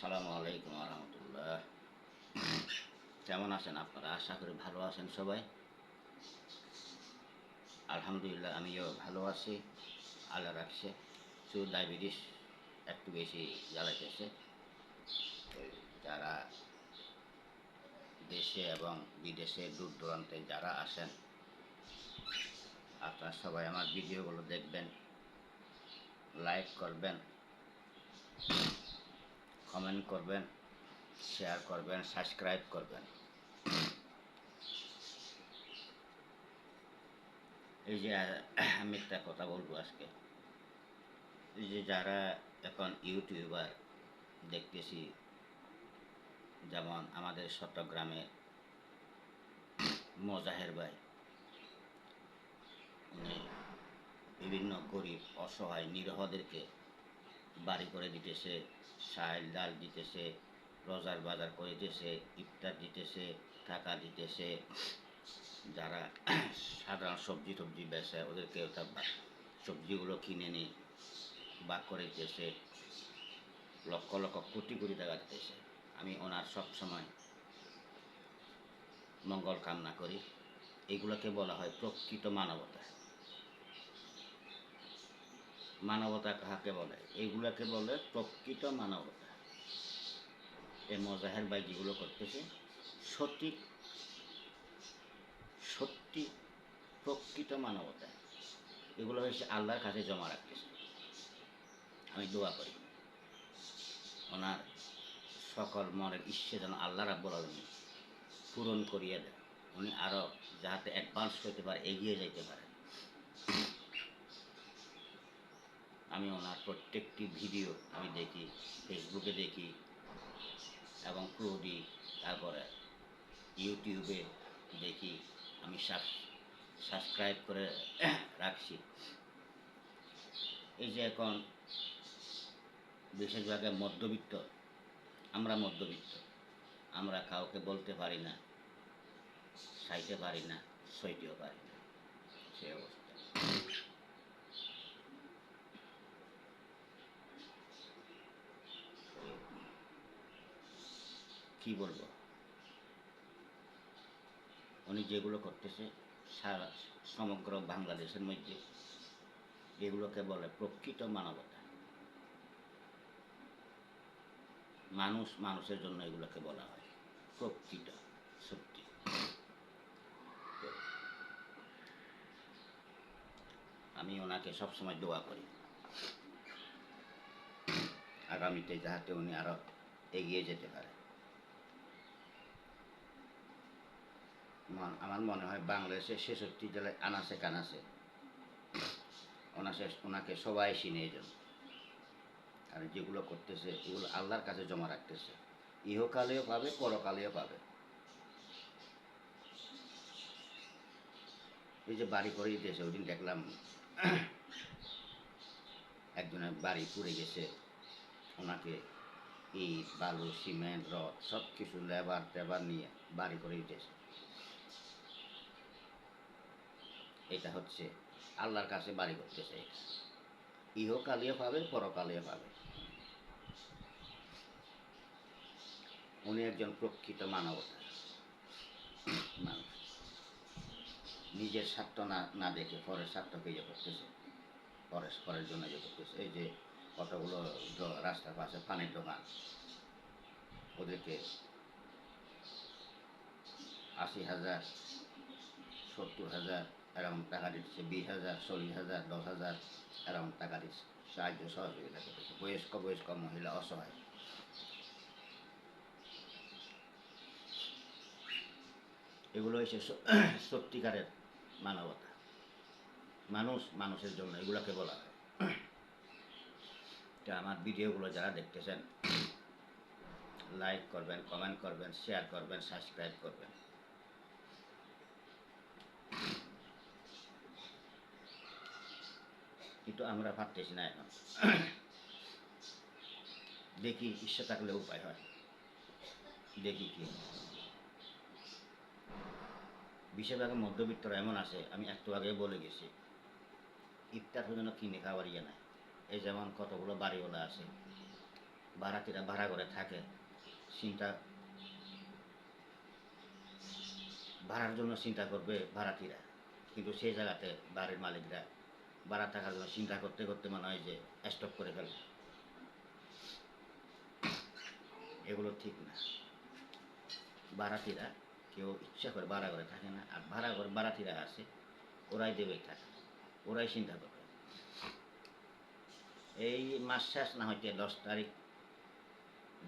আসসালামু আলাইকুম রহমতুল্লাহ কেমন আছেন আপনারা? আশা করি ভালো আছেন সবাই। আলহামদুলিল্লাহ, আমিও ভালো আছি। আল্লাহ রাখছে। শুধু ডায়াবেটিস একটু বেশি জ্বালাইতেছে যারা দেশে এবং বিদেশে দূর দূরান্তে যারা আসেন আপনারা সবাই আমার ভিডিওগুলো দেখবেন, লাইক করবেন। কমেন্ট করবেন শেয়ার করবেন সাবস্ক্রাইব করবেন। এই যে, আমি একটা কথা বলব আজকে। এই যে যারা এখন ইউটিউবার দেখতেছি, যেমন আমাদের চট্টগ্রামে মজাহের ভাই, উনি বিভিন্ন গরিব, অসহায়, নিরহদেরকে বাড়ি করে দিতেছে চাল ডাল দিতেছে, রোজার বাজার করে দিতেছে, ইফতার দিতেছে, টাকা দিতেছে। যারা সাধারণ সবজি টবজি বেচে, ওদেরকে বা- সবজিগুলো কিনে নিয়ে বাক করে দিতেছে। লক্ষ লক্ষ কোটি কোটি টাকা দিতেছে। আমি ওনার সব সময় মঙ্গল কামনা করি। এগুলোকে বলা হয় প্রকৃত মানবতা। মানবতা কাহাকে বলে? এইগুলাকে বলে প্রকৃত মানবতা। এই মজাহের ভাই যেগুলো করতেছে। সঠিক, সত্যি প্রকৃত মানবতা। এগুলো হচ্ছে আল্লাহর কাছে জমা রাখতেছে। আমি দোয়া করি। ওনার সকল মনের ইচ্ছে যেন আল্লাহ রাব্বুল আলমী পূরণ করিয়ে দেয় উনি আরও যাতে অ্যাডভান্স হইতে পারে, এগিয়ে যাইতে পারে। আমি ওনার প্রত্যেকটি ভিডিও আমি দেখি, ফেসবুকে দেখি এবং ক্রোডি তারপরে ইউটিউবে দেখি, আমি সাবস্ক্রাইব করে রাখছি। এই যে এখন বিশেষভাবে মধ্যবিত্ত, আমরা মধ্যবিত্ত, আমরা কাউকে বলতে পারি না সাইতে পারি না, সইতেও পারি না। সে অবস্থা। কি বলব? উনি যেগুলো করতেছে সারা সমগ্র বাংলাদেশের মধ্যে, এগুলোকে বলে প্রকৃত মানবতা। মানুষ মানুষের জন্য এগুলোকে বলা হয় প্রকৃত সত্যি। আমি ওনাকে সবসময় দোয়া করি। আগামীতে যাহাতে উনি আরও এগিয়ে যেতে পারে মন- আমার মনে হয় বাংলাদেশের ছেষট্টি জেলায় আনাসে কানাসে ওনাসে ওনাকে সবাই চিনে এই আর যেগুলো করতেছে, এগুলো আল্লাহর কাছে জমা রাখতেছে। ইহকালেও পাবে, পরকালেও পাবে। এই যে বাড়ি করে দিয়েছে দিন দেখলাম একজনের বাড়ি পুড়ে গেছে। ওনাকে ইট, বালু, সিমেন্ট, রড সব কিছু লেবার টেবার নিয়ে বাড়ি করে দিতেছে এটা হচ্ছে আল্লাহর কাছে বাড়ি করতেছে ইহকালীয় পাবে পরকালীয় পাবে। উনি একজন প্রকৃত মানবতা। মানুষ নিজের স্বার্থ না না দেখে পরের স্বার্থকে ইয়ে করতেছে। পরের পরের জন্য ইয়ে করতেছে। এই যে কতগুলো রাস্তার পাশে পানির দোকান। ওদেরকে আশি হাজার, সত্তর হাজার এরকম টাকা দিচ্ছে, বিশ হাজার, চল্লিশ হাজার, দশ হাজার এরকম টাকা দিচ্ছে। সাহায্য সহযোগিতা করতেছে বয়স্ক বয়স্ক মহিলা অসহায়। এগুলো হচ্ছে সত্যিকারের মানবতা। মানুষ মানুষের জন্য এগুলোকে বলা হয়। তা আমার ভিডিওগুলো যারা দেখতেছেন লাইক করবেন কমেন্ট করবেন শেয়ার করবেন সাবস্ক্রাইব করবেন। কিন্তু আমরা পারতেছি না এখন। দেখি, ইচ্ছা থাকলে উপায় হয়। দেখি কি বেশিরভাগ মধ্যবিত্তরা এমন আছে, আমি একটু আগে বলে গেছি, ইফতার পর্যন্ত কিনে খাবার ইয়ে নাই। এই যেমন কতগুলো বাড়িওয়ালা আছে ভাড়াটিরা ভাড়া করে থাকে, চিন্তা, ভাড়ার জন্য চিন্তা করবে ভাড়াটিরা কিন্তু সেই জায়গাতে বাড়ির মালিকরা ভাড়া থাকার জন্য চিন্তা করতে করতে মনে হয় যে স্টপ করে ফেলে এগুলো ঠিক না। ভাড়াটিরা কেউ ইচ্ছা করে ভাড়া করে থাকে না। আর ভাড়া করে ভাড়াটিরা আছে, ওরাই দেবে থাকে ওরাই চিন্তা করবে। এই মাস শেষ না হইতে দশ তারিখ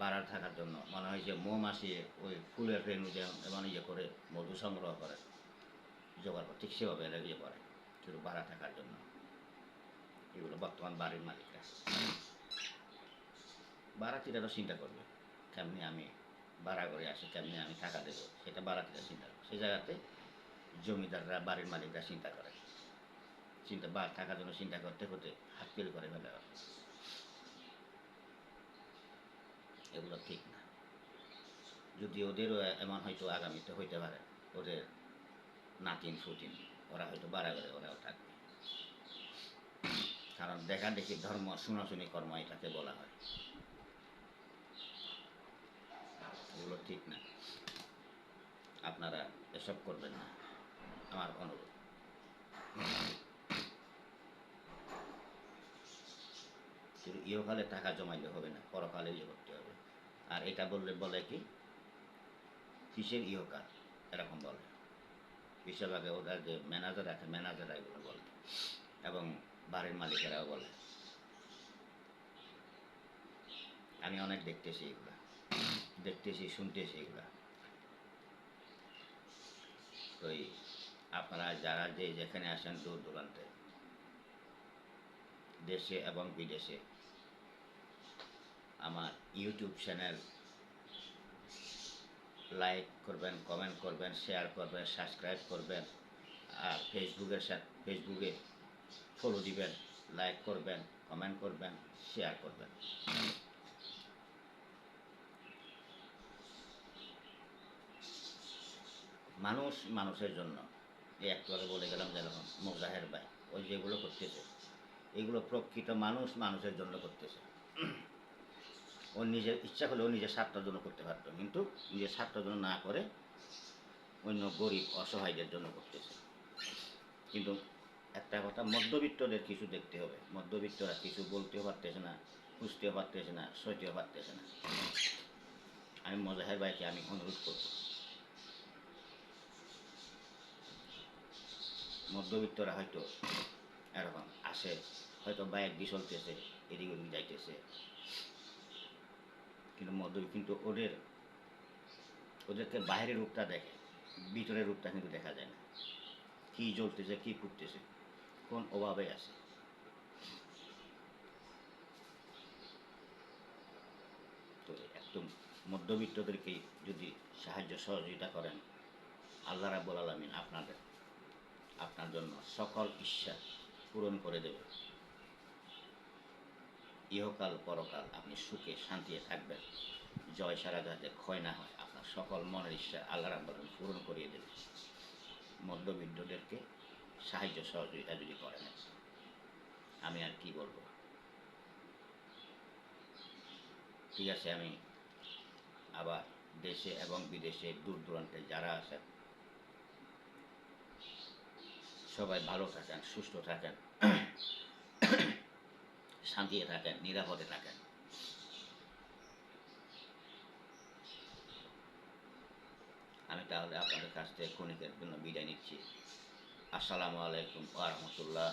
ভাড়া থাকার জন্য মনে হয় যে মৌমাছি ওই ফুলের রেণু যেমন ইয়ে করে মধু সংগ্রহ করে, জোগাড় করে, ঠিক সেভাবে ইয়ে করে, শুধু ভাড়া থাকার জন্য। এগুলো বর্তমান বাড়ির মালিকরা ভাড়াটিরাও চিন্তা করবে কেমনি আমি ভাড়া করে আসি কেমনি আমি টাকা দেবো সেটা ভাড়াটিরা চিন্তা করবে সেই জায়গাতে জমিদাররা বাড়ির মালিকরা চিন্তা করে চিন্তা বা টাকার জন্য চিন্তা করতে করতে হাত ফেল করে ফেলে এগুলো ঠিক না যদি ওদেরও এমন হয়তো আগামীতে হইতে পারে ওদের নাতিন ফুটিন ওরা হয়তো বাড়া করে ওরাও থাকবে কারণ দেখা দেখি ধর্ম, শুনাশুনি কর্ম এটাকে বলা হয়। এগুলো ঠিক না। আপনারা এসব করবেন না। আমার অনুরোধ। শুধু ইহকালে টাকা জমাইলে হবে না পরকালে ইয়ে করতে হবে। আর এটা বললে বলে কি? কিসের ইহকাল? এরকম বলে। বিশ্বভাগে ওদের যে ম্যানেজার আছে ম্যানেজাররা এগুলো বলে। এবং বাড়ির মালিকেরাও বলে। আমি অনেক দেখতেছি এগুলা। দেখতেছি, শুনতেছি এগুলা। এই আপনারা যারা যে যেখানে আসেন দূর দূরান্তে, দেশে এবং বিদেশে, আমার ইউটিউব চ্যানেল লাইক করবেন, কমেন্ট করবেন, শেয়ার করবেন, সাবস্ক্রাইব করবেন, আর ফেসবুকের সাথে, ফেসবুকে ফলো দিবেন লাইক করবেন কমেন্ট করবেন শেয়ার করবেন। মানুষ মানুষের জন্য, এই একটু বলে গেলাম যেরকম মোজাহের ভাই, ওই যেগুলো করতেছে। এগুলো প্রকৃত মানুষ মানুষের জন্য করতেছে। ও নিজের ইচ্ছা করলে ও নিজের স্বার্থের জন্য করতে পারতো, কিন্তু নিজের স্বার্থের জন্য না করে অন্য গরিব অসহায়দের জন্য করতেছে। কিন্তু একটা কথা, মধ্যবিত্তদের কিছু দেখতে হবে। মধ্যবিত্তরা কিছু বলতেও পারতেছে না খুঁজতেও পারতেছে না, সইতেও পারতেছে না। আমি মজাহের ভাইকে আমি অনুরোধ করব। মধ্যবিত্তরা হয়তো এরকম আসে, হয়তো বাইক দিয়ে চলতেছে, এদিক ওদিক যাইতেছে। কিন্তু মধ্য কিন্তু ওদের, ওদেরকে বাইরের রূপটা দেখে, ভিতরের রূপটা কিন্তু দেখা যায় না। কি জ্বলতেছে, কি ফুটতেছে। কোন অভাবে আছে তো একদম মধ্যবিত্তদেরকে যদি সাহায্য সহযোগিতা করেন, আল্লাহ রাব্বুল আলমিন আপনাদের, আপনার জন্য সকল ইচ্ছা পূরণ করে দেবে ইহকাল পরকাল আপনি সুখে শান্তিতে থাকবেন। জয় সারা যাতে ক্ষয় না হয়, আপনার সকল মনের ইচ্ছা আল্লাহ রাব্বুল আলামিন পূরণ করিয়ে দেবে মধ্যবিত্তদেরকে সাহায্য সহযোগিতা যদি করেন আমি আর কি বলব? ঠিক আছে, আমি আবার দেশে এবং বিদেশে দূর দূরান্তে যারা আছেন সবাই ভালো থাকেন, সুস্থ থাকেন, শান্তিতে থাকেন, নিরাপদে থাকেন। আমি তাহলে আপনাদের কাছ থেকে ক্ষণিকের জন্য বিদায় নিচ্ছি। আসসালামু আলাইকুম আ রহমতুল্লাহ